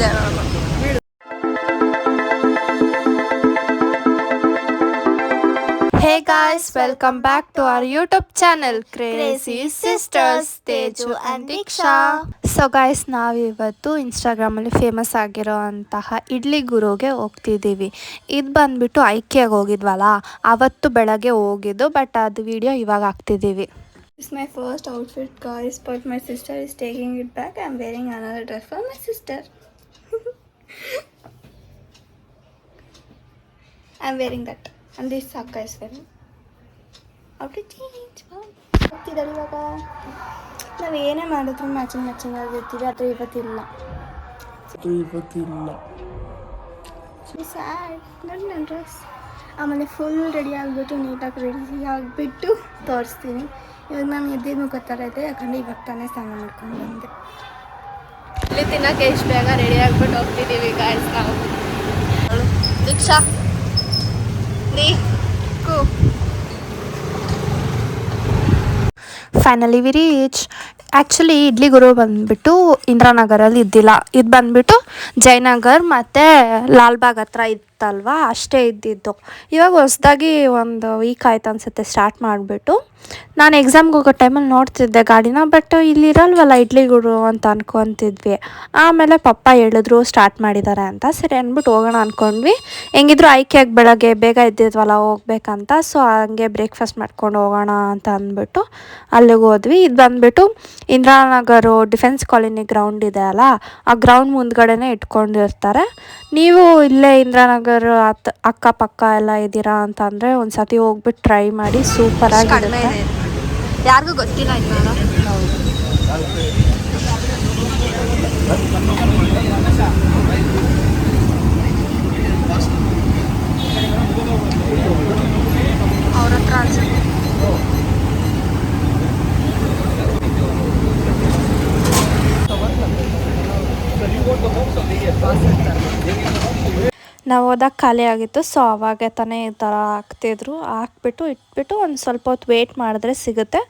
Hey guys welcome back to our YouTube channel crazy sisters Teju and Deeksha so guys ನಾವಿವತ್ತು ಇನ್ಸ್ಟಾಗ್ರಾಮಲ್ಲಿ famous ಆಗಿರೋ ಅಂತಹ ಇಡ್ಲಿ ಗುರುಗೆ ಹೋಗ್ತಿದ್ದೀವಿ. ಇದು ಬಂದ್ಬಿಟ್ಟು ಐಕ್ಯಾಗ ಹೋಗಿದ್ವಲ್ಲ ಅವತ್ತು ಬೆಳಗ್ಗೆ ಹೋಗಿದ್ದು ಬಟ್ ಅದು ವಿಡಿಯೋ ಇವಾಗ ಹಾಕ್ತಿದ್ದೀವಿ. Is my first outfit guys but my sister is taking it back I am wearing another dress for my my sister. I'm wearing that. And this Sakka is wearing. How to change? ಹೋಗ್ತಿದ್ದಾರೆ ಇವಾಗ ನಾವು ಏನೇ ಮಾಡಿದ್ರು matching matching ಆಗಿರ್ತೀವಿ ಆದರೆ ಇವತ್ತಿಲ್ಲ ಇವತ್ತಿಲ್ಲ sad ನೋಡಿ ನನ್ನ ಡ್ರೆಸ್ ಆಮೇಲೆ ಫುಲ್ ರೆಡಿ ಆಗಿಬಿಟ್ಟು ನೀಟಾಗಿ ರೆಡಿ ಆಗಿಬಿಟ್ಟು ತೋರಿಸ್ತೀನಿ ಇವಾಗ ನಾನು ಎದ್ದಿದ್ದು ಥರ ಇದೆ ಯಾಕಂದರೆ ಇವಾಗ ತಾನೇ ಸ್ನಾನ ಮಾಡ್ಕೊಂಡು ಬಂದೆ ಇಲ್ಲಿ ತಿನ್ನಕ್ಕೆ ಎಷ್ಟು ಬೇಗ ರೆಡಿ ಆಗ್ಬಿಟ್ಟು ಹೋಗ್ತಿದ್ದೀವಿ ಗಾಯ್ಸ್ ನಾವು. ದೀಕ್ಷಾ, ನೀ, ಕೂ. Finally we reach actually Idli Guru ಬಂದುಬಿಟ್ಟು ಇಂದಿರಾನಗರಲ್ಲಿ ಇದ್ದಿಲ್ಲ. ಇದು ಬಂದುಬಿಟ್ಟು ಜಯನಗರ್ ಮತ್ತು ಲಾಲ್ಬಾಗ್ ಹತ್ರ ಇತ್ತಲ್ವಾ ಅಷ್ಟೇ ಇದ್ದಿದ್ದು. ಇವಾಗ ಹೊಸ್ದಾಗಿ ಒಂದು ವೀಕ್ ಆಯ್ತು ಅನ್ಸುತ್ತೆ ಸ್ಟಾರ್ಟ್ ಮಾಡಿಬಿಟ್ಟು. ನಾನು ಎಕ್ಸಾಮ್ಗೆ ಹೋಗೋ ಟೈಮಲ್ಲಿ ನೋಡ್ತಿದ್ದೆ ಗಾಡಿನ ಬಟ್ ಇಲ್ಲಿರಲ್ವಲ್ಲ ಇರಲ್ವಲ್ಲ ಇಡ್ಲಿ ಗುರು ಅಂತ ಅನ್ಕೊತಿದ್ವಿ. ಆಮೇಲೆ ಪಪ್ಪ ಹೇಳಿದ್ರು ಸ್ಟಾರ್ಟ್ ಮಾಡಿದ್ದಾರೆ ಅಂತ. ಸರಿ ಅಂದ್ಬಿಟ್ಟು ಹೋಗೋಣ ಅಂದ್ಕೊಂಡ್ವಿ ಹೆಂಗಿದ್ರು ಆಯ್ಕೆಯಾಗಿ ಬೆಳಗ್ಗೆ ಬೇಗ ಇದ್ದಿದ್ವಲ್ಲ ಹೋಗ್ಬೇಕಂತ. ಸೊ ಹಂಗೆ ಬ್ರೇಕ್ಫಾಸ್ಟ್ ಮಾಡ್ಕೊಂಡು ಹೋಗೋಣ ಅಂತ ಅಂದ್ಬಿಟ್ಟು ಅಲ್ಲಿಗೆ ಹೋದ್ವಿ. ಇದು ಬಂದುಬಿಟ್ಟು ಇಂದಿರಾನಗರು ಡಿಫೆನ್ಸ್ ಕಾಲೋನಿ ಗ್ರೌಂಡ್ ಇದೆ ಅಲ್ಲ, ಆ ಗ್ರೌಂಡ್ ಮುಂದ್ಗಡೆನೇ ಇಟ್ಕೊಂಡಿರ್ತಾರೆ. ನೀವು ಇಲ್ಲೇ ಇಂದಿರಾನಗರ್ ಅತ್ ಅಕ್ಕಪಕ್ಕ ಎಲ್ಲ ಇದ್ದೀರಾ ಅಂತ ಅಂದರೆ ಒಂದು ಸತಿ ಹೋಗ್ಬಿಟ್ಟು ಟ್ರೈ ಮಾಡಿ ಸೂಪರ್ ಆಗಿರುತ್ತೆ. ಯಾರಿಗೂ ಗೊತ್ತಿಲ್ಲ ಅವ್ರ ಹತ್ರ ಅನ್ಸುತ್ತೆ. ನಾವು ಹೋದಾಗ ಖಾಲಿ ಆಗಿತ್ತು ಸೊ ಅವಾಗ ತಾನೇ ಈ ಥರ ಹಾಕ್ತಿದ್ರು. ಹಾಕ್ಬಿಟ್ಟು, ಇಟ್ಬಿಟ್ಟು ಒಂದು ಸ್ವಲ್ಪ ಹೊತ್ತು ವೇಟ್ ಮಾಡಿದ್ರೆ ಸಿಗುತ್ತೆ.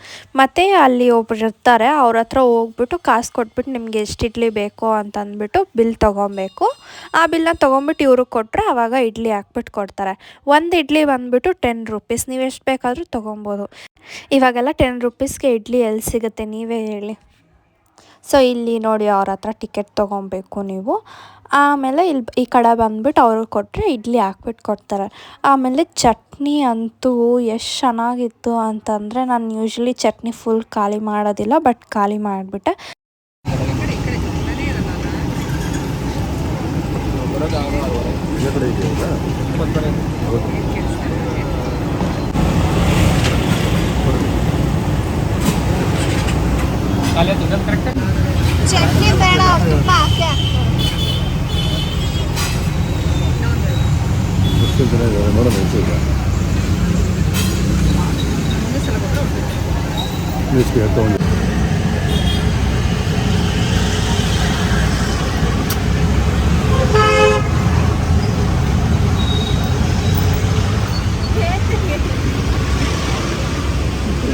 ಮತ್ತು ಅಲ್ಲಿ ಒಬ್ರು ಇರ್ತಾರೆ, ಅವ್ರ ಹತ್ರ ಹೋಗ್ಬಿಟ್ಟು ಕಾಸು ಕೊಟ್ಬಿಟ್ಟು ನಿಮ್ಗೆ ಎಷ್ಟು ಇಡ್ಲಿ ಬೇಕು ಅಂತ ಅಂದ್ಬಿಟ್ಟು ಬಿಲ್ ತೊಗೊಬೇಕು. ಆ ಬಿಲ್ನ ತೊಗೊಂಬಿಟ್ಟು ಇವ್ರಿಗೆ ಕೊಟ್ಟರೆ ಆವಾಗ ಇಡ್ಲಿ ಹಾಕ್ಬಿಟ್ಟು ಕೊಡ್ತಾರೆ. ಒಂದು ಇಡ್ಲಿ ಬಂದುಬಿಟ್ಟು ಟೆನ್ ರುಪೀಸ್ ನೀವು ಎಷ್ಟು ಬೇಕಾದರೂ ತೊಗೊಬೋದು. ಇವಾಗೆಲ್ಲ ಟೆನ್ ರುಪೀಸ್ಗೆ ಇಡ್ಲಿ ಎಲ್ಲಿ ಸಿಗುತ್ತೆ, ನೀವೇ ಹೇಳಿ. ಸೊ ಇಲ್ಲಿ ನೋಡಿ ಅವ್ರ ಹತ್ರ ಟಿಕೆಟ್ ತೊಗೊಬೇಕು ನೀವು. ಆಮೇಲೆ ಇಲ್ಲಿ ಈ ಕಡೆ ಬಂದ್ಬಿಟ್ಟು ಅವ್ರಿಗೆ ಕೊಟ್ಟರೆ ಇಡ್ಲಿ ಹಾಕ್ಬಿಟ್ಟು ಕೊಡ್ತಾರೆ. ಆಮೇಲೆ ಚಟ್ನಿ ಅಂತೂ ಎಷ್ಟು ಚೆನ್ನಾಗಿತ್ತು ಅಂತಂದರೆ ನಾನು ಯೂಶ್ವಲಿ ಚಟ್ನಿ ಫುಲ್ ಖಾಲಿ ಮಾಡೋದಿಲ್ಲ ಬಟ್ ಖಾಲಿ ಮಾಡಿಬಿಟ್ಟೆ ಇದೇ ಕಡೆ ಇದೆಯಲ್ಲ ಚಟ್ನಿ ಬೇಡ ತುಪ್ಪ ಹಾಕಿ ಎಷ್ಟು ಜನ ಇದ್ದಾರೆ ನೋಡೋಣ ಎಷ್ಟು ಇದೆ ಎಷ್ಟು ತಗೊಂಡು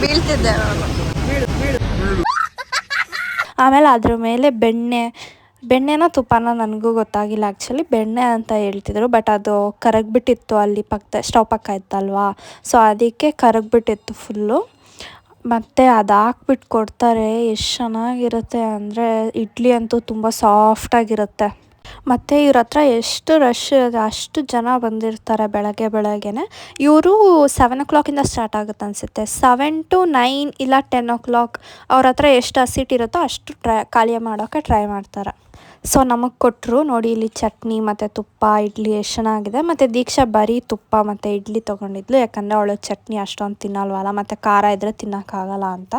ಬೀಳ್ತಿದ್ದೆ ನಾನು ಆಮೇಲೆ ಅದ್ರ ಮೇಲೆ ಬೆಣ್ಣೆ ಬೆಣ್ಣೆನ ತುಪ್ಪನ ನನಗೂ ಗೊತ್ತಾಗಿಲ್ಲ ಆ್ಯಕ್ಚುಲಿ ಬೆಣ್ಣೆ ಅಂತ ಹೇಳ್ತಿದ್ರು ಬಟ್ ಅದು ಕರಗ್ಬಿಟ್ಟಿತ್ತು ಅಲ್ಲಿ ಪಕ್ಕ ಸ್ಟವ್ ಪಕ್ಕ ಇತ್ತಲ್ವಾ? ಸೊ ಅದಕ್ಕೆ ಕರಗ್ಬಿಟ್ಟಿತ್ತು ಫುಲ್ಲು ಮತ್ತು ಅದು ಹಾಕ್ಬಿಟ್ಟು ಕೊಡ್ತಾರೆ, ಎಷ್ಟು ಚೆನ್ನಾಗಿರುತ್ತೆ ಅಂದರೆ ಇಡ್ಲಿ ಅಂತೂ ತುಂಬ ಸಾಫ್ಟಾಗಿರುತ್ತೆ ಮತ್ತು ಇವ್ರ ಹತ್ರ ಎಷ್ಟು ರಶ್ ಇರುತ್ತೆ ಅಷ್ಟು ಜನ ಬಂದಿರ್ತಾರೆ ಬೆಳಗ್ಗೆ ಬೆಳಗ್ಗೆನೆ. ಇವರು ಸೆವೆನ್ ಓ ಕ್ಲಾಕಿಂದ ಸ್ಟಾರ್ಟ್ ಆಗುತ್ತೆ ಅನಿಸುತ್ತೆ. ಸೆವೆನ್ ಟು ನೈನ್ ಇಲ್ಲ ಟೆನ್ ಓ ಕ್ಲಾಕ್ ಅವ್ರ ಹತ್ರ ಎಷ್ಟು ಹಸಿಟ್ ಇರುತ್ತೋ ಅಷ್ಟು ಟ್ರೈ ಖಾಲಿ ಮಾಡೋಕ್ಕೆ ಟ್ರೈ ಮಾಡ್ತಾರೆ. ಸೊ ನಮಗೆ ಕೊಟ್ಟರು ನೋಡಿ ಇಲ್ಲಿ ಚಟ್ನಿ ಮತ್ತು ತುಪ್ಪ, ಇಡ್ಲಿ ಎಷ್ಟು ಚೆನ್ನಾಗಿದೆ ಮತ್ತು ದೀಕ್ಷಾ ಬರೀ ತುಪ್ಪ ಮತ್ತು ಇಡ್ಲಿ ತೊಗೊಂಡಿದ್ಲು. ಯಾಕಂದರೆ ಅವಳು ಚಟ್ನಿ ಅಷ್ಟೊಂದು ತಿನ್ನಲ್ವಲ್ಲ, ಮತ್ತು ಖಾರ ಇದ್ದರೆ ತಿನ್ನೋಕ್ಕಾಗಲ್ಲ ಅಂತ.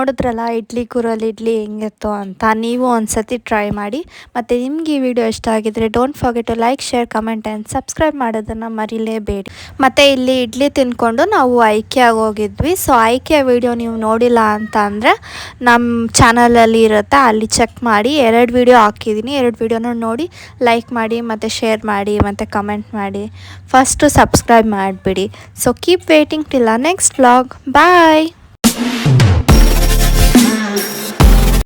ನೋಡಿದ್ರಲ್ಲ, ಇಡ್ಲಿ ಗುರಲ್ಲಿ ಇಡ್ಲಿ ಹೆಂಗಿತ್ತು ಅಂತ ನೀವು ಒಂದ್ಸತಿ ಟ್ರೈ ಮಾಡಿ ಮತ್ತು ನಿಮ್ಗೆ ಈ ವಿಡಿಯೋ ಇಷ್ಟ ಆಗಿದ್ರೆ don't forget to like share comment and subscribe ಮಾಡೋದನ್ನು ಮರಿಲೇಬೇಡಿ. ಮತ್ತು ಇಲ್ಲಿ ಇಡ್ಲಿ ತಿನ್ಕೊಂಡು ನಾವು ಐಕ್ಯಾಗೆ ಹೋಗಿದ್ವಿ ಸೊ ಐಕೆ ವಿಡಿಯೋ ನೀವು ನೋಡಿಲ್ಲ ಅಂತ ಅಂದರೆ ನಮ್ಮ ಚಾನಲಲ್ಲಿ ಇರುತ್ತೆ, ಅಲ್ಲಿ ಚೆಕ್ ಮಾಡಿ. ಎರಡು ವಿಡಿಯೋ ಹಾಕಿದ್ದೀನಿ. ಎರಡು ವಿಡಿಯೋನ ನೋಡಿ ಲೈಕ್ ಮಾಡಿ, ಮತ್ತು ಶೇರ್ ಮಾಡಿ, ಮತ್ತು ಕಮೆಂಟ್ ಮಾಡಿ. ಫಸ್ಟು ಸಬ್ಸ್ಕ್ರೈಬ್ ಮಾಡಿಬಿಡಿ. So keep waiting till next blog bye